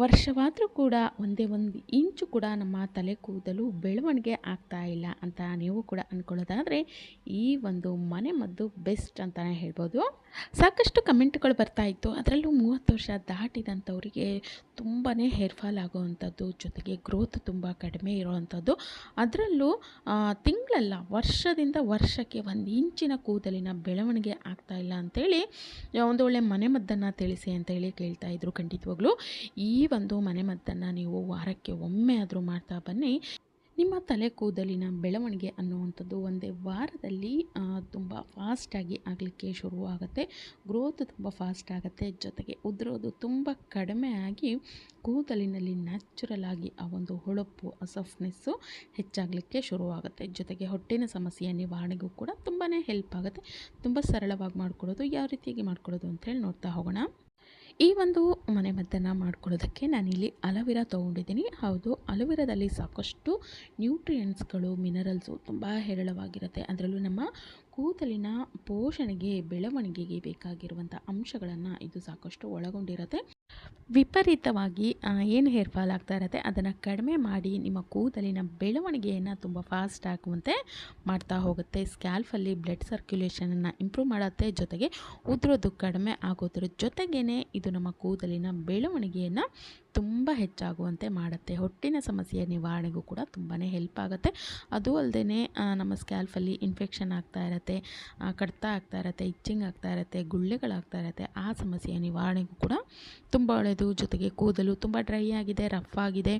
ವರ್ಷವಾದರೂ ಕೂಡ ಒಂದೇ ಒಂದು ಇಂಚು ಕೂಡ ನಮ್ಮ ತಲೆ ಕೂದಲು ಬೆಳವಣಿಗೆ ಆಗ್ತಾ ಇಲ್ಲ ಅಂತ ನೀವು ಕೂಡ ಅಂದ್ಕೊಳ್ಳೋದಾದರೆ ಈ ಒಂದು ಮನೆ ಮದ್ದು ಬೆಸ್ಟ್ ಅಂತಲೇ ಹೇಳ್ಬೋದು. ಸಾಕಷ್ಟು ಕಮೆಂಟ್ಗಳು ಬರ್ತಾ ಇತ್ತು. ಅದರಲ್ಲೂ ಮೂವತ್ತು ವರ್ಷ ದಾಟಿದಂಥವರಿಗೆ ತುಂಬಾ ಹೇರ್ ಫಾಲ್ ಆಗೋವಂಥದ್ದು, ಜೊತೆಗೆ ಗ್ರೋತ್ ತುಂಬ ಕಡಿಮೆ ಇರೋವಂಥದ್ದು. ಅದರಲ್ಲೂ ತಿಂಗಳಲ್ಲ, ವರ್ಷದಿಂದ ವರ್ಷಕ್ಕೆ ಒಂದು ಇಂಚಿನ ಕೂದಲಿನ ಬೆಳವಣಿಗೆ ಆಗ್ತಾ ಇಲ್ಲ ಅಂಥೇಳಿ ಒಂದು ಒಳ್ಳೆ ಮನೆ ಮದ್ದನ್ನು ತಿಳಿಸಿ ಅಂತೇಳಿ ಕೇಳ್ತಾ ಇದ್ರು ಖಂಡಿತವಾಗ್ಲೂ. ಈ ಒಂದು ಮನೆಮದ್ದನ್ನು ನೀವು ವಾರಕ್ಕೆ ಒಮ್ಮೆ ಆದರೂ ಮಾಡ್ತಾ ಬನ್ನಿ. ನಿಮ್ಮ ತಲೆ ಕೂದಲಿನ ಬೆಳವಣಿಗೆ ಅನ್ನುವಂಥದ್ದು ಒಂದೇ ವಾರದಲ್ಲಿ ತುಂಬ ಫಾಸ್ಟಾಗಿ ಆಗಲಿಕ್ಕೆ ಶುರುವಾಗುತ್ತೆ. ಗ್ರೋತ್ ತುಂಬ ಫಾಸ್ಟ್ ಆಗುತ್ತೆ. ಜೊತೆಗೆ ಉದುರೋದು ತುಂಬ ಕಡಿಮೆ ಆಗಿ ಕೂದಲಿನಲ್ಲಿ ನ್ಯಾಚುರಲ್ ಆಗಿ ಆ ಒಂದು ಹೊಳಪು, ಅಸಫ್ನೆಸ್ಸು ಸಫ್ನೆಸ್ಸು ಹೆಚ್ಚಾಗಲಿಕ್ಕೆ ಶುರುವಾಗುತ್ತೆ. ಜೊತೆಗೆ ಹೊಟ್ಟೆನ ಸಮಸ್ಯೆಯ ನಿವಾರಣೆಗೂ ಕೂಡ ತುಂಬಾ ಹೆಲ್ಪ್ ಆಗುತ್ತೆ. ತುಂಬ ಸರಳವಾಗಿ ಮಾಡ್ಕೊಳ್ಳೋದು, ಯಾವ ರೀತಿಯಾಗಿ ಮಾಡ್ಕೊಳ್ಳೋದು ಅಂತೇಳಿ ನೋಡ್ತಾ ಹೋಗೋಣ. ಈ ಒಂದು ಮನೆಮದ್ದನ್ನು ಮಾಡ್ಕೊಳ್ಳೋದಕ್ಕೆ ನಾನಿಲ್ಲಿ ಅಲವಿರಾ ತೊಗೊಂಡಿದ್ದೀನಿ. ಹೌದು, ಅಲೋವೆರಾದಲ್ಲಿ ಸಾಕಷ್ಟು ನ್ಯೂಟ್ರಿಯೆಂಟ್ಸ್ಗಳು, ಮಿನರಲ್ಸು ತುಂಬ ಹೇರಳವಾಗಿರುತ್ತೆ. ಅದರಲ್ಲೂ ನಮ್ಮ ಕೂದಲಿನ ಪೋಷಣೆಗೆ, ಬೆಳವಣಿಗೆಗೆ ಬೇಕಾಗಿರುವಂಥ ಅಂಶಗಳನ್ನು ಇದು ಸಾಕಷ್ಟು ಒಳಗೊಂಡಿರುತ್ತೆ. ವಿಪರೀತವಾಗಿ ಏನು ಹೇರ್ ಫಾಲ್ ಆಗ್ತಾ ಇರುತ್ತೆ, ಅದನ್ನು ಕಡಿಮೆ ಮಾಡಿ ನಿಮ್ಮ ಕೂದಲಿನ ಬೆಳವಣಿಗೆಯನ್ನು ತುಂಬ ಫಾಸ್ಟ್ ಆಗುವಂತೆ ಮಾಡ್ತಾ ಹೋಗುತ್ತೆ. ಸ್ಕ್ಯಾಲ್ಫಲ್ಲಿ ಬ್ಲಡ್ ಸರ್ಕ್ಯುಲೇಷನನ್ನು ಇಂಪ್ರೂವ್ ಮಾಡುತ್ತೆ, ಜೊತೆಗೆ ಉದ್ರೋದು ಕಡಿಮೆ ಆಗೋದ್ರ ಜೊತೆಗೇ ಇದು ನಮ್ಮ ಕೂದಲಿನ ಬೆಳವಣಿಗೆಯನ್ನು ತುಂಬ ಹೆಚ್ಚಾಗುವಂತೆ ಮಾಡುತ್ತೆ. ಹೊಟ್ಟಿನ ಸಮಸ್ಯೆಯ ನಿವಾರಣೆಗೂ ಕೂಡ ತುಂಬಾ ಹೆಲ್ಪ್ ಆಗುತ್ತೆ. ಅದು ಅಲ್ಲದೆ ನಮ್ಮ ಸ್ಕ್ಯಾಲ್ಫಲ್ಲಿ ಇನ್ಫೆಕ್ಷನ್ ಆಗ್ತಾ ಇರುತ್ತೆ ಕಡ್ತ ಆಗ್ತಾ ಇರುತ್ತೆ ಇಚ್ಚಿಂಗ್ ಆಗ್ತಾ ಇರುತ್ತೆ, ಗುಳ್ಳೆಗಳಾಗ್ತಾ ಇರುತ್ತೆ, ಆ ಸಮಸ್ಯೆಯ ನಿವಾರಣೆಗೂ ಕೂಡ ತುಂಬ ಒಳ್ಳೆಯದು ಜೊತೆಗೆ ಕೂದಲು ತುಂಬ ಡ್ರೈ ಆಗಿದೆ, ರಫ್ ಆಗಿದೆ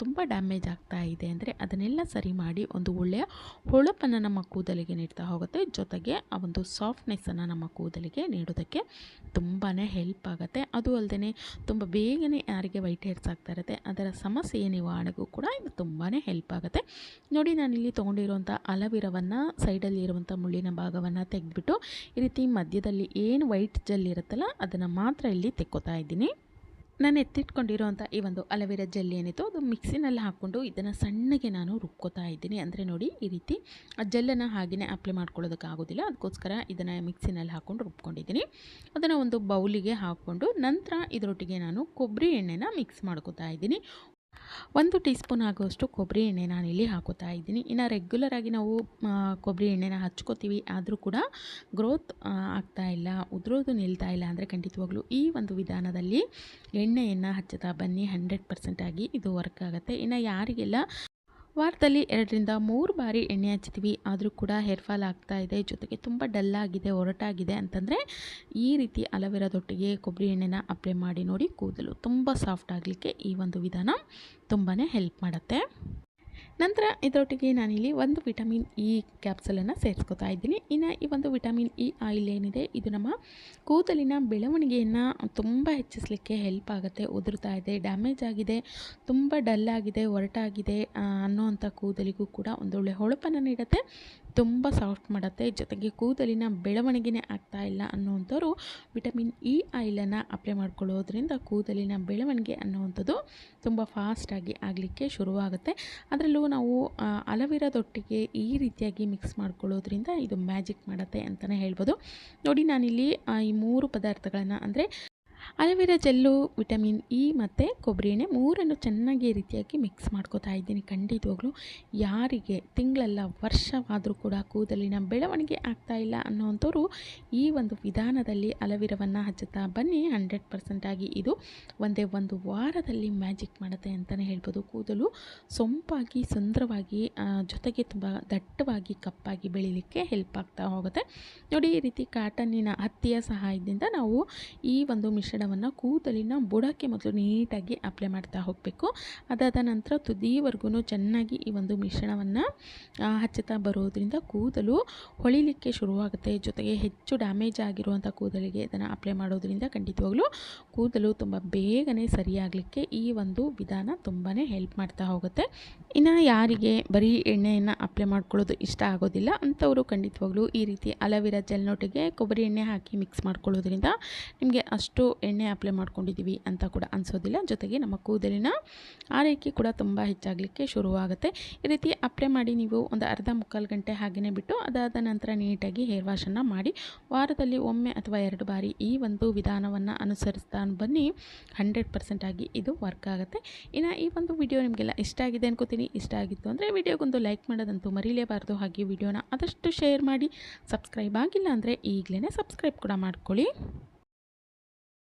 ತುಂಬ ಡ್ಯಾಮೇಜ್ ಆಗ್ತಾ ಇದೆ ಅಂದರೆ ಅದನ್ನೆಲ್ಲ ಸರಿ ಮಾಡಿ ಒಂದು ಒಳ್ಳೆಯ ಹೊಳಪನ್ನು ನಮ್ಮ ಕೂದಲಿಗೆ ನೀಡ್ತಾ ಹೋಗುತ್ತೆ. ಜೊತೆಗೆ ಆ ಒಂದು ಸಾಫ್ಟ್ನೆಸ್ಸನ್ನು ನಮ್ಮ ಕೂದಲಿಗೆ ನೀಡೋದಕ್ಕೆ ತುಂಬಾ ಹೆಲ್ಪ್ ಆಗುತ್ತೆ. ಅದು ಅಲ್ಲದೆ ತುಂಬ ಬೇಗನೆ ಯಾರಿಗೆ ವೈಟ್ ಹೇರ್ಸ್ ಆಗ್ತಾ ಇರುತ್ತೆ, ಅದರ ಸಮಸ್ಯೆ ನಿವಾರಣೆಗೂ ಕೂಡ ಇದು ತುಂಬಾ ಹೆಲ್ಪ್ ಆಗುತ್ತೆ. ನೋಡಿ, ನಾನಿಲ್ಲಿ ತೊಗೊಂಡಿರುವಂಥ ಅಲವಿರವನ್ನು ಸೈಡಲ್ಲಿ ಇರುವಂಥ ಮುಳ್ಳಿನ ಭಾಗವನ್ನು ತೆಗೆದ್ಬಿಟ್ಟು ಈ ರೀತಿ ಮಧ್ಯದಲ್ಲಿ ಏನು ವೈಟ್ ಜೆಲ್ ಇರುತ್ತಲ್ಲ ಅದನ್ನು ಮಾತ್ರ ಇಲ್ಲಿ ತೆಕ್ಕೋತಾ ಇದ್ದೀನಿ. ನಾನು ಎತ್ತಿಟ್ಕೊಂಡಿರೋಂಥ ಈ ಒಂದು ಅಲವೆರಾ ಜೆಲ್ ಏನಿತ್ತು ಅದು ಮಿಕ್ಸಿನಲ್ಲಿ ಹಾಕ್ಕೊಂಡು ಇದನ್ನು ಸಣ್ಣಗೆ ನಾನು ರುಬ್ಕೋತಾ ಇದ್ದೀನಿ. ಅಂದರೆ ನೋಡಿ ಈ ರೀತಿ ಆ ಜೆಲ್ಲನ್ನು ಹಾಗೆಯೇ ಅಪ್ಲೈ ಮಾಡ್ಕೊಳ್ಳೋದಕ್ಕಾಗೋದಿಲ್ಲ ಅದಕ್ಕೋಸ್ಕರ ಇದನ್ನು ಮಿಕ್ಸಿನಲ್ಲಿ ಹಾಕ್ಕೊಂಡು ರುಬ್ಕೊಂಡಿದ್ದೀನಿ. ಅದನ್ನು ಒಂದು ಬೌಲಿಗೆ ಹಾಕ್ಕೊಂಡು ನಂತರ ಇದರೊಟ್ಟಿಗೆ ನಾನು ಕೊಬ್ಬರಿ ಎಣ್ಣೆನ ಮಿಕ್ಸ್ ಮಾಡ್ಕೋತಾ ಇದ್ದೀನಿ. ಒಂದು ಟೀ ಸ್ಪೂನ್ ಆಗುವಷ್ಟು ಕೊಬ್ಬರಿ ಎಣ್ಣೆ ಇಲ್ಲಿ ಹಾಕೋತಾ ಇದ್ದೀನಿ. ಇನ್ನು ರೆಗ್ಯುಲರಾಗಿ ನಾವು ಕೊಬ್ಬರಿ ಎಣ್ಣೆನ ಹಚ್ಕೋತೀವಿ. ಆದರೂ ಕೂಡ ಗ್ರೋತ್ ಆಗ್ತಾ ಇಲ್ಲ. ಉದುರೋದು ನಿಲ್ತಾ ಇಲ್ಲ ಅಂದರೆ ಖಂಡಿತವಾಗ್ಲೂ ಈ ಒಂದು ವಿಧಾನದಲ್ಲಿ ಎಣ್ಣೆಯನ್ನು ಹಚ್ಚುತ್ತಾ ಬನ್ನಿ. ಹಂಡ್ರೆಡ್ ಪರ್ಸೆಂಟಾಗಿ ಇದು ವರ್ಕ್ ಆಗುತ್ತೆ. ಇನ್ನು ಯಾರಿಗೆಲ್ಲ ವಾರದಲ್ಲಿ ಎರಡರಿಂದ ಮೂರು ಬಾರಿ ಎಣ್ಣೆ ಹಚ್ತೀವಿ ಆದರೂ ಕೂಡ ಹೇರ್ ಫಾಲ್ ಆಗ್ತಾ ಇದೆ. ಜೊತೆಗೆ ತುಂಬ ಡಲ್ಲಾಗಿದೆ ಒರಟಾಗಿದೆ ಅಂತಂದರೆ ಈ ರೀತಿ ಅಲವೆರಾದೊಟ್ಟಿಗೆ ಕೊಬ್ಬರಿ ಎಣ್ಣೆನ ಅಪ್ಲೈ ಮಾಡಿ ನೋಡಿ ಕೂದಲು ತುಂಬ ಸಾಫ್ಟ್ ಆಗಲಿಕ್ಕೆ ಈ ಒಂದು ವಿಧಾನ ತುಂಬಾ ಹೆಲ್ಪ್ ಮಾಡುತ್ತೆ. ನಂತರ ಇದರೊಟ್ಟಿಗೆ ನಾನಿಲ್ಲಿ ಒಂದು ವಿಟಮಿನ್ ಇ ಕ್ಯಾಪ್ಸಲನ್ನು ಸೇರಿಸ್ಕೊತಾ ಇದ್ದೀನಿ. ಇನ್ನು ಈ ಒಂದು ವಿಟಮಿನ್ ಇ ಆಯಿಲ್ ಏನಿದೆ, ಇದು ನಮ್ಮ ಕೂದಲಿನ ಬೆಳವಣಿಗೆಯನ್ನು ತುಂಬ ಹೆಚ್ಚಿಸಲಿಕ್ಕೆ ಹೆಲ್ಪ್ ಆಗುತ್ತೆ, ಉದುರ್ತಾ ಇದೆ, ಡ್ಯಾಮೇಜ್ ಆಗಿದೆ, ತುಂಬ ಡಲ್ ಆಗಿದೆ ಒರಟಾಗಿದೆ ಅನ್ನೋವಂಥ ಕೂದಲಿಗೂ ಕೂಡ ಒಂದೊಳ್ಳೆ ಹೊಳಪನ್ನು ನೀಡುತ್ತೆ. ತುಂಬ ಸಾಫ್ಟ್ ಮಾಡುತ್ತೆ. ಜೊತೆಗೆ ಕೂದಲಿನ ಬೆಳವಣಿಗೆನೇ ಆಗ್ತಾ ಇಲ್ಲ ಅನ್ನುವಂಥವ್ರು ವಿಟಮಿನ್ ಇ ಆಯಿಲನ್ನು ಅಪ್ಲೈ ಮಾಡ್ಕೊಳ್ಳೋದ್ರಿಂದ ಕೂದಲಿನ ಬೆಳವಣಿಗೆ ಅನ್ನುವಂಥದ್ದು ತುಂಬ ಫಾಸ್ಟಾಗಿ ಆಗಲಿಕ್ಕೆ ಶುರುವಾಗುತ್ತೆ. ಅದರಲ್ಲೂ ನಾವು ಅಲವಿರದೊಟ್ಟಿಗೆ ಈ ರೀತಿಯಾಗಿ ಮಿಕ್ಸ್ ಮಾಡ್ಕೊಳ್ಳೋದ್ರಿಂದ ಇದು ಮ್ಯಾಜಿಕ್ ಮಾಡುತ್ತೆ ಅಂತಲೇ ಹೇಳ್ಬೋದು. ನೋಡಿ ನಾನಿಲ್ಲಿ ಈ ಮೂರು ಪದಾರ್ಥಗಳನ್ನು ಅಂದರೆ ಅಲೋವೆರಾ ಜೆಲ್ಲು, ವಿಟಮಿನ್ ಇ ಮತ್ತು ಕೊಬ್ಬರಿ ಎಣ್ಣೆ ಮೂರನ್ನು ಚೆನ್ನಾಗಿ ರೀತಿಯಾಗಿ ಮಿಕ್ಸ್ ಮಾಡ್ಕೋತಾ ಇದ್ದೀನಿ. ಖಂಡಿತವಾಗ್ಲೂ ಯಾರಿಗೆ ತಿಂಗಳಲ್ಲ ವರ್ಷವಾದರೂ ಕೂಡ ಕೂದಲಿನ ಬೆಳವಣಿಗೆ ಆಗ್ತಾ ಇಲ್ಲ ಅನ್ನೋವಂಥವ್ರು ಈ ಒಂದು ವಿಧಾನದಲ್ಲಿ ಅಲವಿರವನ್ನು ಹಚ್ಚುತ್ತಾ ಬನ್ನಿ. ಹಂಡ್ರೆಡ್ ಪರ್ಸೆಂಟಾಗಿ ಇದು ಒಂದೇ ಒಂದು ವಾರದಲ್ಲಿ ಮ್ಯಾಜಿಕ್ ಮಾಡುತ್ತೆ ಅಂತಲೇ ಹೇಳ್ಬೋದು. ಕೂದಲು ಸೊಂಪಾಗಿ, ಸುಂದರವಾಗಿ ಜೊತೆಗೆ ತುಂಬ ದಟ್ಟವಾಗಿ, ಕಪ್ಪಾಗಿ ಬೆಳೀಲಿಕ್ಕೆ ಹೆಲ್ಪ್ ಆಗ್ತಾ ಹೋಗುತ್ತೆ. ನೋಡಿ, ಈ ರೀತಿ ಕಾಟನ್ನಿನ ಹತ್ತಿಯ ಸಹಾಯದಿಂದ ನಾವು ಈ ಒಂದು ಮಿಶ್ರಣ ಮಿಶ್ರಣವನ್ನು ಕೂದಲಿನ ಬುಡಕ್ಕೆ ಮೊದಲು ನೀಟಾಗಿ ಅಪ್ಲೈ ಮಾಡ್ತಾ ಹೋಗಬೇಕು. ಅದಾದ ನಂತರ ತುದಿವರೆಗೂ ಚೆನ್ನಾಗಿ ಈ ಒಂದು ಮಿಶ್ರಣವನ್ನು ಹಚ್ಚುತ್ತಾ ಬರೋದ್ರಿಂದ ಕೂದಲು ಹೊಳಿಲಿಕ್ಕೆ ಶುರುವಾಗುತ್ತೆ. ಜೊತೆಗೆ ಹೆಚ್ಚು ಡ್ಯಾಮೇಜ್ ಆಗಿರುವಂಥ ಕೂದಲಿಗೆ ಇದನ್ನು ಅಪ್ಲೈ ಮಾಡೋದ್ರಿಂದ ಖಂಡಿತವಾಗ್ಲೂ ಕೂದಲು ತುಂಬ ಬೇಗನೆ ಸರಿಯಾಗಲಿಕ್ಕೆ ಈ ಒಂದು ವಿಧಾನ ತುಂಬಾ ಹೆಲ್ಪ್ ಮಾಡ್ತಾ ಹೋಗುತ್ತೆ. ಇನ್ನು ಯಾರಿಗೆ ಬರೀ ಎಣ್ಣೆಯನ್ನು ಅಪ್ಲೈ ಮಾಡ್ಕೊಳ್ಳೋದು ಇಷ್ಟ ಆಗೋದಿಲ್ಲ, ಅಂಥವರು ಖಂಡಿತವಾಗ್ಲೂ ಈ ರೀತಿ ಅಲವಿರ ಜೆಲ್ನೊಟ್ಟಿಗೆ ಕೊಬ್ಬರಿ ಎಣ್ಣೆ ಹಾಕಿ ಮಿಕ್ಸ್ ಮಾಡ್ಕೊಳ್ಳೋದ್ರಿಂದ ನಿಮಗೆ ಅಷ್ಟು ಎಣ್ಣೆ ಅಪ್ಲೈ ಮಾಡ್ಕೊಂಡಿದ್ದೀವಿ ಅಂತ ಕೂಡ ಅನಿಸೋದಿಲ್ಲ. ಜೊತೆಗೆ ನಮ್ಮ ಕೂದಲಿನ ಆರೈಕೆ ಕೂಡ ತುಂಬ ಹೆಚ್ಚಾಗಲಿಕ್ಕೆ ಶುರುವಾಗುತ್ತೆ. ಈ ರೀತಿ ಅಪ್ಲೈ ಮಾಡಿ ನೀವು ಒಂದು ಅರ್ಧ ಮುಕ್ಕಾಲು ಗಂಟೆ ಹಾಗೆಯೇ ಬಿಟ್ಟು ಅದಾದ ನಂತರ ನೀಟಾಗಿ ಹೇರ್ ವಾಶನ್ನು ಮಾಡಿ ವಾರದಲ್ಲಿ ಒಮ್ಮೆ ಅಥವಾ ಎರಡು ಬಾರಿ ಈ ಒಂದು ವಿಧಾನವನ್ನು ಅನುಸರಿಸ್ತಾ ಬನ್ನಿ. ಹಂಡ್ರೆಡ್ ಪರ್ಸೆಂಟ್ ಆಗಿ ಇದು ವರ್ಕ್ ಆಗುತ್ತೆ. ಇನ್ನು ಈ ಒಂದು ವಿಡಿಯೋ ನಿಮಗೆಲ್ಲ ಇಷ್ಟ ಆಗಿದೆ ಅನ್ಕೋತೀನಿ. ಇಷ್ಟ ಆಗಿತ್ತು ಅಂದರೆ ವಿಡಿಯೋಗೊಂದು ಲೈಕ್ ಮಾಡೋದಂತೂ ಮರೀಲೇಬಾರ್ದು. ಹಾಗೆ ವಿಡಿಯೋನ ಆದಷ್ಟು ಶೇರ್ ಮಾಡಿ. ಸಬ್ಸ್ಕ್ರೈಬ್ ಆಗಿಲ್ಲ ಅಂದರೆ ಈಗಲೇ ಸಬ್ಸ್ಕ್ರೈಬ್ ಕೂಡ ಮಾಡ್ಕೊಳ್ಳಿ.